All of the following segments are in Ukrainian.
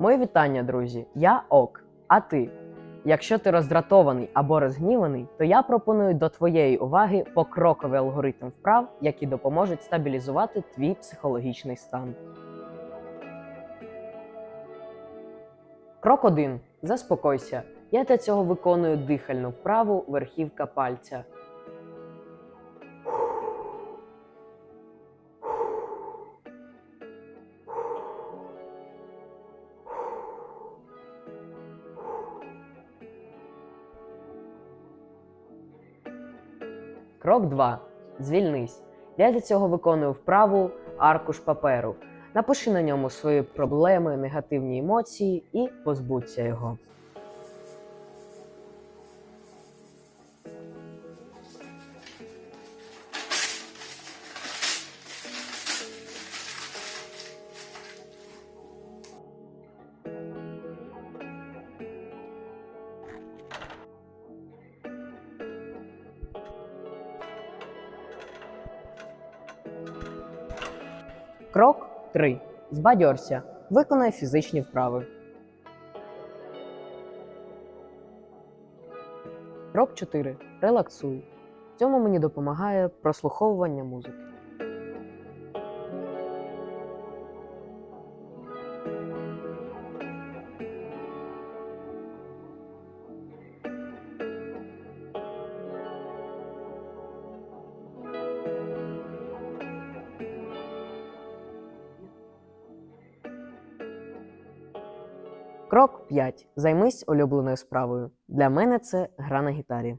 Мої вітання, друзі. Я ок. А ти? Якщо ти роздратований або розгніваний, то я пропоную до твоєї уваги покроковий алгоритм вправ, які допоможуть стабілізувати твій психологічний стан. Крок 1. Заспокойся. Я для цього виконую дихальну вправу верхівка пальця. Крок 2. Звільнись. Я для цього виконую вправу аркуш паперу. Напиши на ньому свої проблеми, негативні емоції і позбудься його. Крок 3. Збадьорся. Виконай фізичні вправи. Крок 4. Релаксуй. В цьому мені допомагає прослуховування музики. Крок 5. Займись улюбленою справою. Для мене це гра на гітарі.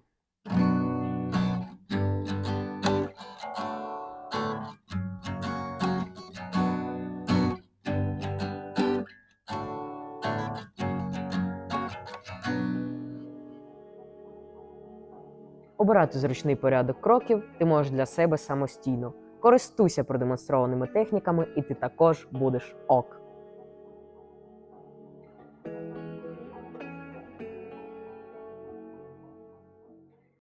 Обирати зручний порядок кроків ти можеш для себе самостійно. Користуйся продемонстрованими техніками, і ти також будеш ок.